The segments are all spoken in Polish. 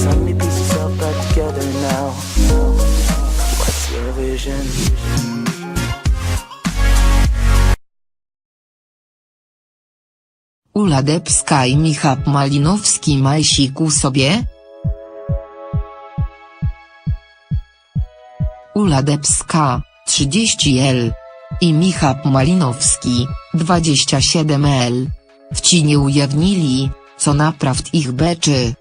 so many pieces all back together now. What's your vision? Ula Debska i Michał Malinowski majsiku sobie? Ula Debska, 30L. I Michał Malinowski, 27L. W ci nie ujawnili, co naprawd ich beczy.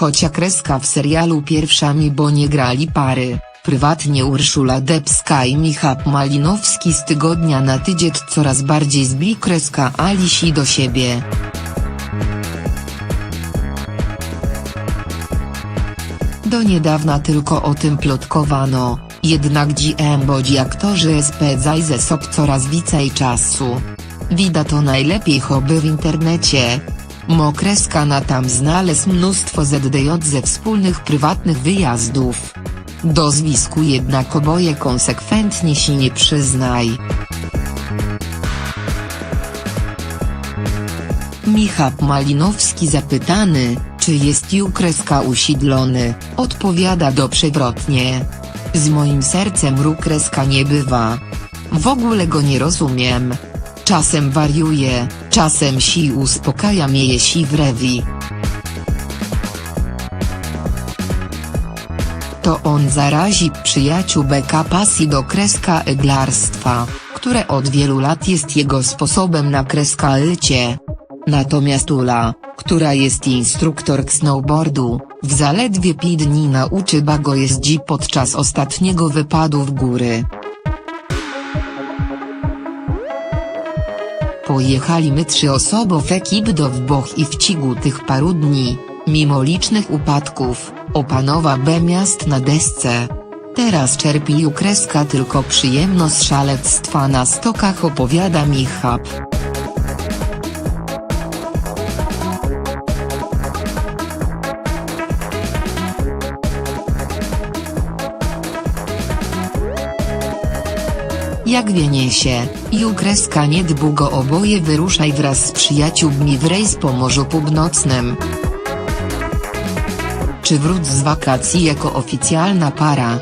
Chocia kreska w serialu pierwszami bo nie grali pary, prywatnie Urszula Debska i Michał Malinowski z tygodnia na tydzień coraz bardziej zbli kreska Alisi do siebie. Do niedawna tylko o tym plotkowano, jednak GM bodzi aktorzy spędzaj ze sob coraz więcej czasu. Widać to najlepiej choby w internecie. Mokreska na tam znalazł mnóstwo ZDJ ze wspólnych prywatnych wyjazdów. Do zwisku jednak oboje konsekwentnie się nie przyznaj. Michał Malinowski zapytany, czy jest Jukreska usidlony, odpowiada do przewrotnie. Z moim sercem Rukreska nie bywa. W ogóle go nie rozumiem. Czasem wariuje, czasem si uspokaja mnie jeśli wrewi. To on zarazi przyjaciół beka pasji do kreska eglarstwa, które od wielu lat jest jego sposobem na kreska lycie. Natomiast Ula, która jest instruktor snowboardu, w zaledwie 5 dni nauczy bago jeździ podczas ostatniego wypadu w góry. Pojechaliśmy trzy osobo w ekip do Włoch i w cigu tych paru dni, mimo licznych upadków, opanowa B miast na desce. Teraz czerpi ukreska tylko przyjemność z szalectwa na stokach opowiada Michał. Jak wienie się, Jukreska niedługo oboje wyruszaj wraz z przyjaciółmi w rejs po Morzu Północnym. Czy wróć z wakacji jako oficjalna para,